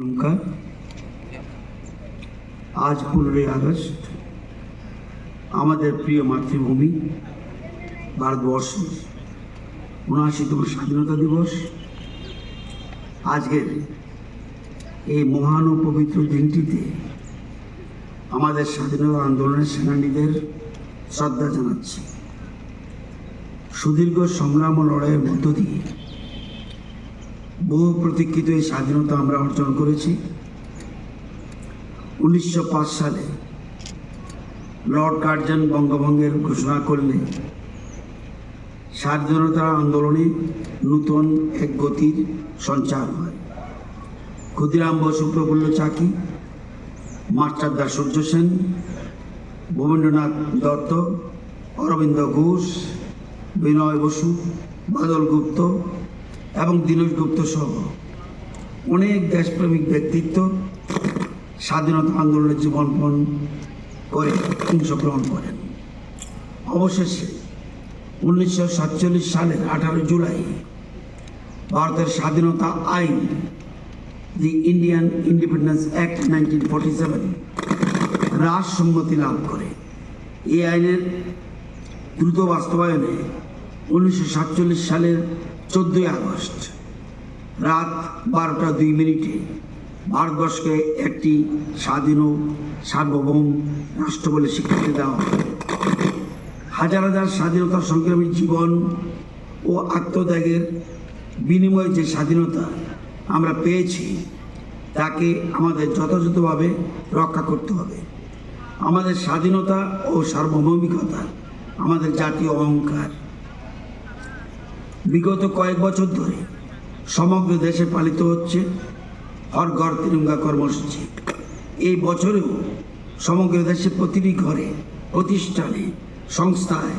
নমস্কার আজ পনেরোই আগস্ট। আমাদের প্রিয় মাতৃভূমি, ভারতবর্ষ। উনআশিতম স্বাধীনতা দিবস। আজকের এই মহান ও পবিত্র দিনটিতে আমাদের স্বাধীনতা আন্দোলনের সেনানীদের শ্রদ্ধা জানাচ্ছি। সুদীর্ঘ সংগ্রাম ও লড়াইয়ের মধ্য দিয়ে বহু প্রতীক্ষিত এই স্বাধীনতা আমরা অর্জন করেছি। উনিশশো পাঁচ সালে লর্ড কার্জন বঙ্গভঙ্গের ঘোষণা করলে স্বাধীনতা আন্দোলনে নূতন এক গতির সঞ্চার হয়। ক্ষুদিরাম বসু, প্রফুল্ল চাকি মাস্টারদা সূর্য সেন ভূমেন্দ্রনাথ দত্ত, অরবিন্দ ঘোষ, বিনয় বসু, বাদল গুপ্ত এবং দীনেশ গুপ্ত সহ অনেক দেশপ্রেমিক ব্যক্তিত্ব স্বাধীনতা আন্দোলনে জীবনপণ করে অংশগ্রহণ করেন। অবশেষে উনিশশো সাতচল্লিশ সালের আঠারো জুলাই ভারতের স্বাধীনতা আইন the Indian Independence Act nineteen forty seven রাজসম্মতি লাভ করে। এই আইনের দ্রুত বাস্তবায়নে উনিশশো সাতচল্লিশ সালের চোদ্দোই আগস্ট রাত বারোটা দুই মিনিটে ভারতবর্ষকে একটি স্বাধীন সার্বভৌম রাষ্ট্র বলে স্বীকৃতি দেওয়া হাজার হাজার স্বাধীনতা সংগ্রামী জীবন ও আত্মত্যাগের বিনিময়ে যে স্বাধীনতা আমরা পেয়েছি, তাকে আমাদের যথাযথভাবে রক্ষা করতে হবে। আমাদের স্বাধীনতা ও সার্বভৌমিকতা আমাদের জাতীয় অহংকার। বিগত কয়েক বছর ধরে সমগ্র দেশে পালিত হচ্ছে হর ঘর তিরঙ্গা কর্মসূচি। এই বছরেও সমগ্র দেশে প্রতিটি ঘরে, প্রতিষ্ঠানে, সংস্থায়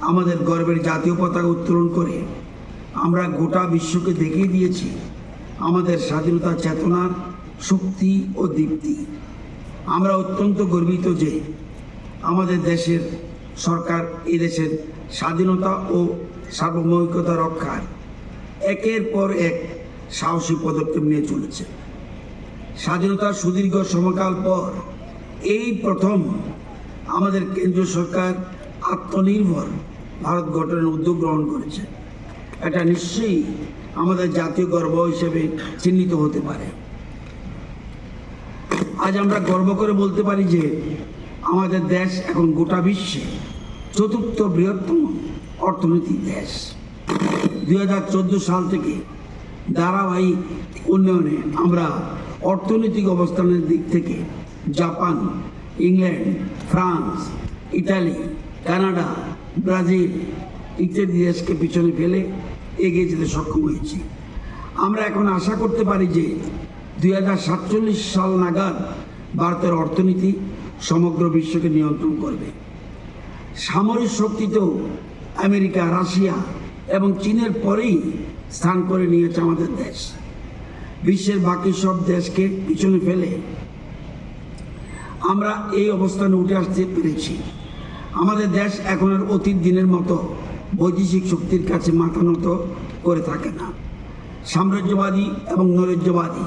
আমাদের গর্বের জাতীয় পতাকা উত্তোলন করে আমরা গোটা বিশ্বকে দেখিয়ে দিয়েছি আমাদের স্বাধীনতা চেতনার শক্তি ও দীপ্তি। আমরা অত্যন্ত গর্বিত যে আমাদের দেশের সরকার এদেশের স্বাধীনতা ও সার্বভৌমিকতা রক্ষার একের পর এক সাহসী পদক্ষেপ নিয়ে চলেছে। স্বাধীনতার সুদীর্ঘ সময়কাল পর এই প্রথম আমাদের কেন্দ্রীয় সরকার আত্মনির্ভর ভারত গঠনের উদ্যোগ গ্রহণ করেছে। এটা নিশ্চয়ই আমাদের জাতীয় গর্ব হিসেবে চিহ্নিত হতে পারে। আজ আমরা গর্ব করে বলতে পারি যে আমাদের দেশ এখন গোটা বিশ্বে চতুর্থ বৃহত্তম অর্থনৈতিক দেশ। দুই হাজার চোদ্দ সাল থেকে ধারাবাহিক উন্নয়নে আমরা অর্থনৈতিক অবস্থানের দিক থেকে Japan, England, France, Italy, Canada, Brazil ইত্যাদি দেশকে পিছনে ফেলে এগিয়ে যেতে সক্ষম হয়েছি। আমরা এখন আশা করতে পারি যে দুই হাজার সাতচল্লিশ সাল নাগাদ ভারতের অর্থনীতি সমগ্র বিশ্বকে নিয়ন্ত্রণ করবে। সামরিক শক্তিতেও আমেরিকা, রাশিয়া এবং চীনের পরেই স্থান করে নিয়েছে আমাদের দেশ। বিশ্বের বাকি সব দেশকে পিছনে ফেলে আমরা এই অবস্থানে উঠে আসতে পেরেছি। আমাদের দেশ এখন আর অতীত দিনের মতো বৈদেশিক শক্তির কাছে মাথা নত করে থাকে না। সাম্রাজ্যবাদী এবং নৈরাজ্যবাদী